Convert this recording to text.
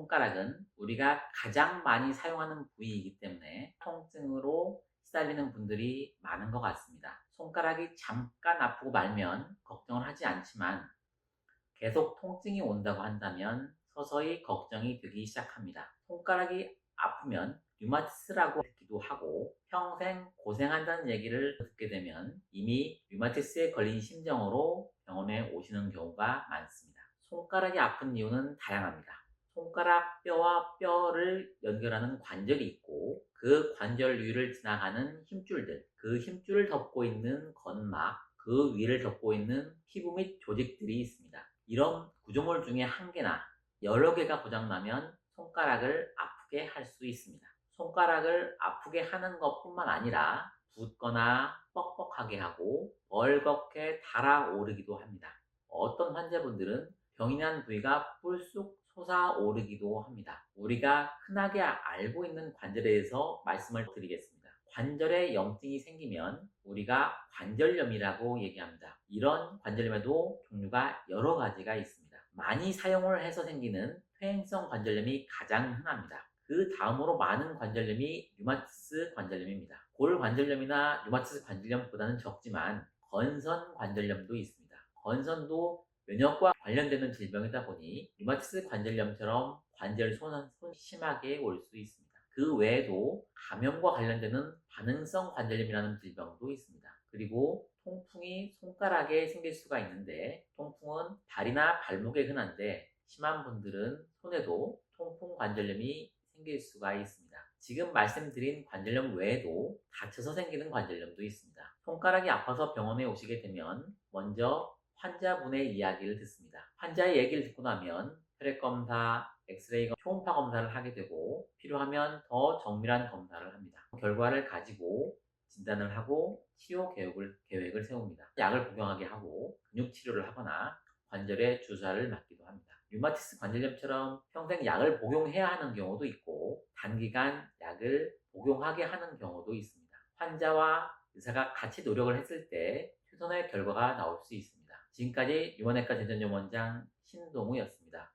손가락은 우리가 가장 많이 사용하는 부위이기 때문에 통증으로 시달리는 분들이 많은 것 같습니다. 손가락이 잠깐 아프고 말면 걱정을 하지 않지만 계속 통증이 온다고 한다면 서서히 걱정이 되기 시작합니다. 손가락이 아프면 류마티스라고 듣기도 하고 평생 고생한다는 얘기를 듣게 되면 이미 류마티스에 걸린 심정으로 병원에 오시는 경우가 많습니다. 손가락이 아픈 이유는 다양합니다. 손가락 뼈와 뼈를 연결하는 관절이 있고 그 관절 위를 지나가는 힘줄들, 그 힘줄을 덮고 있는 건막, 그 위를 덮고 있는 피부 및 조직들이 있습니다. 이런 구조물 중에 한 개나 여러 개가 고장나면 손가락을 아프게 할 수 있습니다. 손가락을 아프게 하는 것뿐만 아니라 붓거나 뻑뻑하게 하고 벌겋게 달아오르기도 합니다. 어떤 환자분들은 병이 난 부위가 뿔쑥 솟아오르기도 합니다. 우리가 흔하게 알고 있는 관절에 대해서 말씀을 드리겠습니다. 관절에 염증이 생기면 우리가 관절염이라고 얘기합니다. 이런 관절염에도 종류가 여러 가지가 있습니다. 많이 사용을 해서 생기는 퇴행성 관절염이 가장 흔합니다. 그 다음으로 많은 관절염이 류마티스 관절염입니다. 골 관절염이나 류마티스 관절염보다는 적지만 건선 관절염도 있습니다. 건선도 면역과 관련되는 질병이다 보니 류마티스 관절염처럼 관절 손은 손 심하게 올 수 있습니다. 그 외에도 감염과 관련되는 반응성 관절염이라는 질병도 있습니다. 그리고 통풍이 손가락에 생길 수가 있는데 통풍은 발이나 발목에 흔한데 심한 분들은 손에도 통풍 관절염이 생길 수가 있습니다. 지금 말씀드린 관절염 외에도 다쳐서 생기는 관절염도 있습니다. 손가락이 아파서 병원에 오시게 되면 먼저 환자분의 이야기를 듣습니다. 환자의 얘기를 듣고 나면 혈액 검사, 엑스레이, 초음파 검사를 하게 되고 필요하면 더 정밀한 검사를 합니다. 결과를 가지고 진단을 하고 치료 계획을, 계획을 세웁니다. 약을 복용하게 하고 근육 치료를 하거나 관절에 주사를 맞기도 합니다. 류마티스 관절염처럼 평생 약을 복용해야 하는 경우도 있고 단기간 약을 복용하게 하는 경우도 있습니다. 환자와 의사가 같이 노력을 했을 때 최선의 결과가 나올 수 있습니다. 지금까지 유원외과 대전염 원장 신동우였습니다.